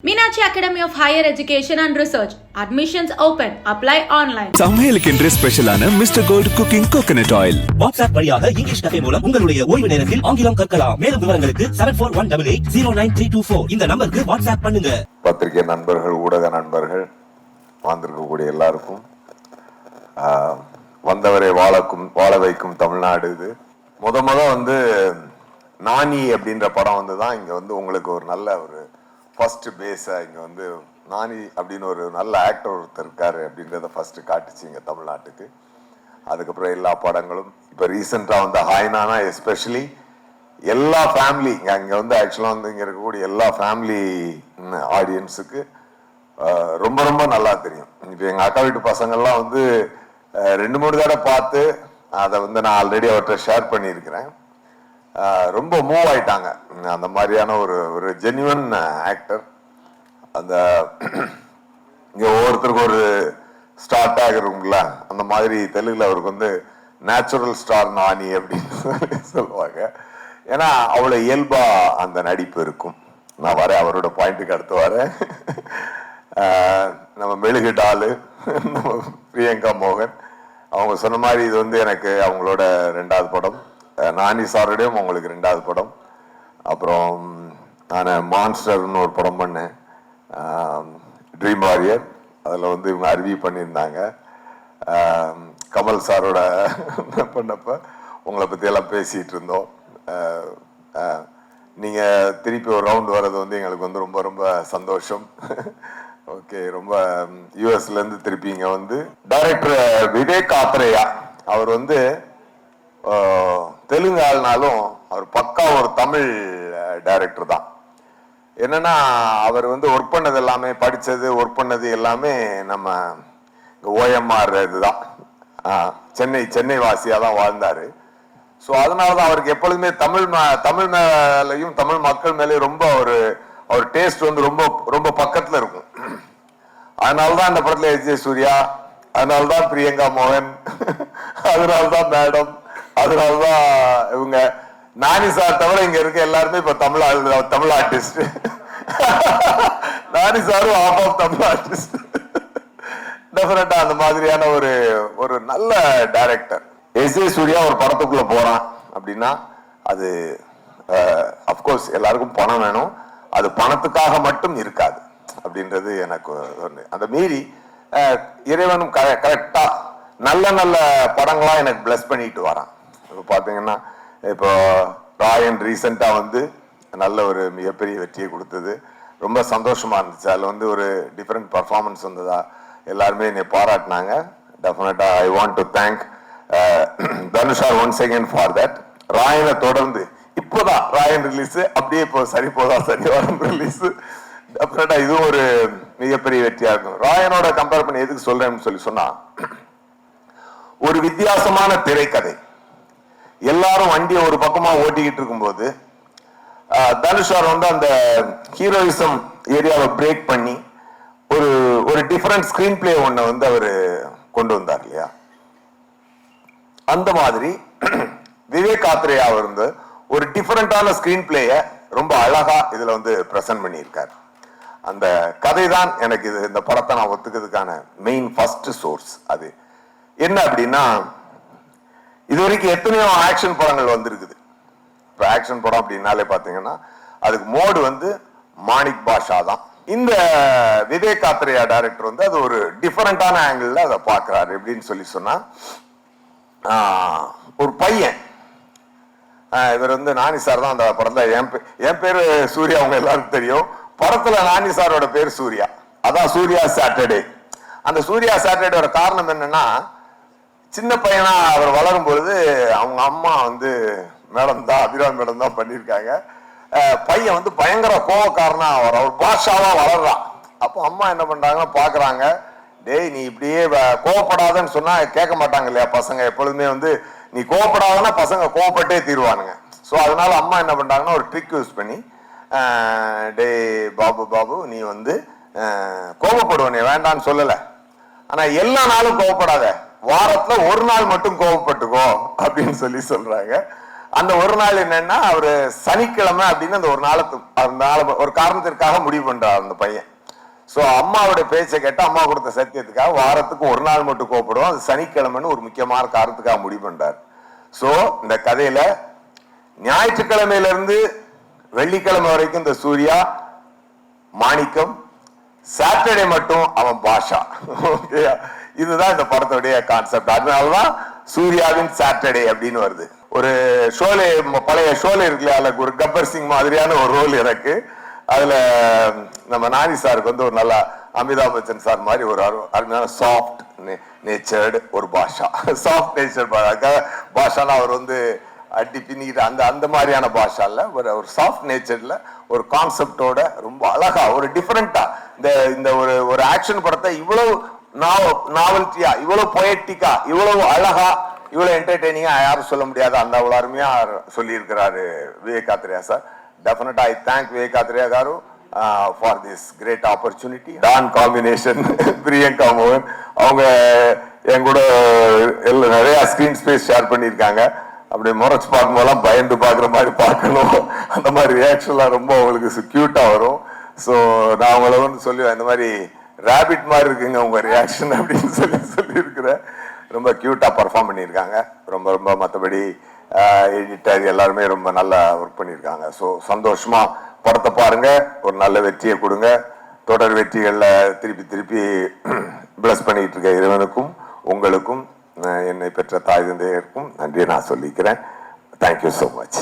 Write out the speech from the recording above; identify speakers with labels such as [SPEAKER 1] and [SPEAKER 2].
[SPEAKER 1] Meenakshi Academy of Higher Education and Research. Admissions open. Apply online.
[SPEAKER 2] சமையலுக்கென்று ஸ்பெஷலான mister gold cooking coconut oil
[SPEAKER 3] WhatsApp வழியாக English cafe மூலம் உங்களுடைய ஓய்வு நேரத்தில் ஆங்கிலம் கற்கலாம் மேலும் விவரங்களுக்கு seven four one double eight zero nine three two four இந்த நம்பருக்கு வாட்ஸ்அப் பண்ணுங்க
[SPEAKER 4] பத்திரிகை நண்பர்கள் ஊடக நண்பர்கள் வந்திருக்கக்கூடிய எல்லாருக்கும் வந்தவரை வாழக்கும் வாழ வைக்கும் தமிழ்நாடு இது முத முத வந்து நானி அப்படின்ற படம் வந்து தான் இங்கே வந்து உங்களுக்கு ஒரு நல்ல ஒரு ஃபஸ்ட்டு பேஸாக இங்கே வந்து நானி அப்படின்னு ஒரு நல்ல ஆக்டர் ஒருத்தர் இருக்காரு அப்படின்றத ஃபஸ்ட்டு காட்டுச்சு இங்கே தமிழ்நாட்டுக்கு. அதுக்கப்புறம் எல்லா படங்களும் இப்போ ரீசெண்டாக வந்த ஹாய்னானா எஸ்பெஷலி எல்லா ஃபேமிலி இங்கே அங்கே வந்து ஆக்சுவலாக வந்து இங்கே இருக்கக்கூடிய எல்லா ஃபேமிலி ஆடியன்ஸுக்கு ரொம்ப ரொம்ப நல்லா தெரியும். இப்போ எங்கள் அக்கா வீட்டு பசங்கள்லாம் வந்து ரெண்டு மூணு தடவை பார்த்து அதை வந்து நான் ஆல்ரெடி அவர்கிட்ட ஷேர் பண்ணியிருக்கிறேன். ரொம்ப மூவ் ஆயிட்டாங்க. அந்த மாதிரியான ஒரு ஒரு ஜென்யூன் ஆக்டர் அந்த இங்கே ஒவ்வொருத்தருக்கும் ஒரு ஸ்டார்ட் ஆகுறவங்கள அந்த மாதிரி தெலுங்கில் அவருக்கு வந்து நேச்சுரல் ஸ்டார் நாணி அப்படின்னு சொல்லுவாங்க. ஏன்னா அவ்வளோ இயல்பாக அந்த நடிப்பு இருக்கும். நான் வரேன் அவரோட பாயிண்ட்டுக்கு அடுத்து வரேன். நம்ம மெழுகு டாலு நம்ம பிரியங்கா மோகன். அவங்க சொன்ன மாதிரி இது வந்து எனக்கு அவங்களோட ரெண்டாவது படம். நானி சாரோடையும் உங்களுக்கு ரெண்டாவது படம். அப்புறம் நான் மான்ஸ்டர்னு ஒரு படம் பண்ணேன். ட்ரீம் வாரியர் அதில் வந்து இவங்க அருவி பண்ணியிருந்தாங்க. கமல் சாரோட பண்ணப்போ உங்களை பற்றியெல்லாம் பேசிகிட்டு இருந்தோம். நீங்கள் திருப்பி ஒரு ரவுண்ட் வர்றது வந்து எங்களுக்கு வந்து ரொம்ப ரொம்ப சந்தோஷம். ஓகே ரொம்ப யூஎஸ்லேருந்து திருப்பி இங்கே வந்து. டைரக்டர் விவேக் ஆத்ரேயா அவர் வந்து தெலுங்கு ஆள்னாலும் அவர் பக்கா ஒரு தமிழ் டைரக்டர் தான். என்னன்னா அவர் வந்து ஒர்க் பண்ணது எல்லாமே படித்தது ஒர்க் பண்ணது எல்லாமே நம்ம ஓஎம்ஆர் இதுதான். சென்னை சென்னை வாசியாக தான் வாழ்ந்தார். ஸோ அதனால தான் அவருக்கு எப்பொழுதுமே தமிழ் தமிழ் மேலையும் தமிழ் மக்கள் மேலேயும் ரொம்ப ஒரு அவர் டேஸ்ட் வந்து ரொம்ப ரொம்ப பக்கத்தில் இருக்கும். அதனால தான் இந்த படத்தில் எஸ் ஜே சூர்யா அதனால தான் பிரியங்கா மோகன் அதனால தான் மேடம் அதனாலதான் இவங்க நானி சார் தவிர இங்க இருக்க எல்லாருமே இப்ப தமிழ் தமிழ் ஆர்டிஸ்ட் நானி சாரும் ஆஃப் ஆஃப் தமிழ் ஆர்டிஸ்ட் டெஃபினட்டா அந்த மாதிரியான ஒரு ஒரு நல்ல டைரக்டர் எஸ் ஏ சூர்யா ஒரு படத்துக்குள்ள போறான் அப்படின்னா அது அப்கோர்ஸ் எல்லாருக்கும் பணம் வேணும். அது பணத்துக்காக மட்டும் இருக்காது அப்படின்றது எனக்கு ஒன்று அந்த மீறி இறைவனும் இறைவனும் கரெக்டாக நல்ல நல்ல படங்களாக எனக்கு பிளஸ் பண்ணிட்டு வரான். இப்போ பார்த்தீங்கன்னா இப்போ ராயன் ரீசெண்டாக வந்து நல்ல ஒரு மிகப்பெரிய வெற்றியை கொடுத்தது. ரொம்ப சந்தோஷமா இருந்துச்சு. அதில் வந்து ஒரு டிஃப்ரெண்ட் பர்ஃபார்மன்ஸ் வந்ததா எல்லாருமே என்னை பாராட்டினாங்க. டெஃபினட்டாக I want to thank தனுஷார் one second for that ராயனை தொடர்ந்து இப்போதான் ராயன் ரிலீஸ் அப்படியே இப்போ சரி போதா சரி வரும் ரிலீஸ் டெஃபினட்டா இதுவும் ஒரு மிகப்பெரிய வெற்றியா இருக்கும். ராயனோட கம்பேர் பண்ணி எதுக்கு சொல்றேன்னு சொல்லி சொன்னா ஒரு வித்தியாசமான திரைக்கதை. எல்லாரும் வண்டியை ஒரு பக்கமா ஓட்டிக்கிட்டு இருக்கும்போது தனுஷ் சார் வந்து அந்த ஹீரோயிசம் ஏரியாவை பிரேக் பண்ணி ஒரு ஒரு டிஃப்ரெண்ட் ஸ்கிரீன் பிளே ஒன்று வந்து அவர் கொண்டு வந்தார் இல்லையா? அந்த மாதிரி விவேக் ஆத்ரேயா அவர் வந்து ஒரு டிஃப்ரெண்டான ஸ்கிரீன் பிளேயை ரொம்ப அழகா இதுல வந்து பிரசன்ட் பண்ணியிருக்காரு. அந்த கதை தான் எனக்கு இது இந்த படத்தை நான் ஒத்துக்கிறதுக்கான மெயின் ஃபர்ஸ்ட் சோர்ஸ் அது. என்ன அப்படின்னா இது வரைக்கும் எத்தனையோ ஆக்ஷன் படங்கள் வந்திருக்குது. இப்போ ஆக்ஷன் படம் அப்படின்னாலே பார்த்தீங்கன்னா அதுக்கு மோடு வந்து மாணிக் பாஷா தான். இந்த விவேக் ஆத்திரையா டைரக்டர் வந்து அது ஒரு டிஃபரெண்டான ஆங்கிள் அதை பார்க்குறாரு எப்படின்னு சொல்லி சொன்னா ஒரு பையன். இவர் வந்து நானி சார் தான் அந்த படத்துல. என் பே- என் பேரு சூர்யா அவங்க எல்லாருக்கும் தெரியும். படத்துல நானி சாரோட பேர் சூர்யா. அதான் சூர்யா சாட்டர்டே. அந்த சூர்யா சாட்டர்டேயோட காரணம் என்னன்னா சின்ன பையனா அவர் வளரும் பொழுது அவங்க அம்மா வந்து மேடம் தான் அபிராம் மேடம் தான் பண்ணியிருக்காங்க. பையன் வந்து பயங்கர கோவக்காரனா அவர். அவர் பாஷாவா வளர்றான். அப்போ அம்மா என்ன பண்றாங்கன்னா பாக்குறாங்க. டேய் நீ இப்படியே வ- கோவப்படாதன்னு சொன்னா கேட்க மாட்டாங்க இல்லையா பசங்க? எப்பொழுதுமே வந்து நீ கோவப்படாதன்னா பசங்க கோவப்பட்டே தீருவானுங்க. ஸோ அதனால அம்மா என்ன பண்றாங்கன்னா ஒரு ட்ரிக் யூஸ் பண்ணி டே டேய் பாபு பாபு நீ வந்து கோபப்படுவனே நீ வேண்டான்னு சொல்லலை. ஆனால் எல்லா நாளும் கோவப்படாத. வாரத்துல ஒரு நாள் மட்டும் கோவப்பட்டுக்கோ அப்படின்னு சொல்லி சொல்றாங்க. அந்த ஒரு நாள் என்னன்னா அவரு சனிக்கிழமை அப்படின்னு அந்த ஒரு நாளத்து அந்த நாள் ஒரு காரணத்திற்காக முடிவு பண்றார் அந்த பையன். ஸோ அம்மாவோட பேச்சை கேட்டு அம்மா கொடுத்த சத்தியத்துக்காக வாரத்துக்கு ஒரு நாள் மட்டும் கோப்படுவோம் அது சனிக்கிழமைன்னு ஒரு முக்கியமான காரணத்துக்காக முடிவு பண்றார். ஸோ இந்த கதையில ஞாயிற்றுக்கிழமையிலிருந்து வெள்ளிக்கிழமை வரைக்கும் இந்த சூர்யா மாணிக்கம் சாட்டர்டே மட்டும் அவன் பாஷா. ஓகேயா இதுதான் இந்த படத்துடைய கான்செப்ட் அதனாலதான் சூர்யாவின் சாட்டர்டே அப்படின்னு வருது. ஒரு ஷோலே பழைய ஷோலே இருக்குல்ல ஒரு கப்பர் சிங் மாதிரியான ஒரு ரோல் எனக்கு. அதுல நம்ம நானி சாருக்கு வந்து ஒரு நல்ல அமிதாப் பச்சன் சார் மாதிரி ஒரு அருமையான சாஃப்ட் நேச்சர்டு ஒரு பாஷா. சாஃப்ட் நேச்சர் பாஷானா அவர் வந்து அடி பின்னிக்கிட்டு அந்த அந்த மாதிரியான பாஷால ஒரு ஒரு சாஃப்ட் நேச்சர்ல ஒரு கான்செப்டோட ரொம்ப அழகா ஒரு டிஃப்ரெண்ட்டாக இந்த இந்த ஒரு ஒரு ஆக்ஷன் படத்தை இவ்வளவு நாவல்ட்டியா இவ்வளவு பொயட்டிக்கா இவ்வளவு அழகா இவ்வளவு என்டர்டெய்னிங்கா யாரும் சொல்ல முடியாது அந்த அவ்வளோ அருமையா சொல்லியிருக்கிறாரு Vivek Athreya sir. Definitely I thank Vivek Athreya garu for this great opportunity Don combination Priyanka மோகன் அவங்க என் கூட நிறையா நிறைய ஸ்கிரீன் ஸ்பேஸ் ஷேர் பண்ணியிருக்காங்க. அப்படி முறைச்சு பார்க்கும்போதெல்லாம் பயந்து பார்க்குற மாதிரி பார்க்கணும். அந்த மாதிரி ரியாக்ஷன்லாம் ரொம்ப அவங்களுக்கு க்யூட்டாக வரும். ஸோ நான் அவங்கள வந்து சொல்லுவேன் இந்த மாதிரி ரேபிட் மாதிரி இருக்குங்க உங்கள் ரியாக்ஷன் அப்படின்னு சொல்லி சொல்லியிருக்கிறேன். ரொம்ப க்யூட்டாக பர்ஃபார்ம் பண்ணியிருக்காங்க. ரொம்ப ரொம்ப மற்றபடி எடிட்டர் எல்லாருமே ரொம்ப நல்லா ஒர்க் பண்ணியிருக்காங்க. ஸோ சந்தோஷமாக படத்தை பாருங்கள் ஒரு நல்ல வெற்றியை கொடுங்க. தொடர் வெற்றிகளில் திருப்பி திருப்பி பிளஸ் பண்ணிக்கிட்டு இருக்க இறைவனுக்கும் உங்களுக்கும் என்னை பெற்ற தாய் தந்தையருக்கும் நன்றியை நான் சொல்லிக்கிறேன். Thank you so much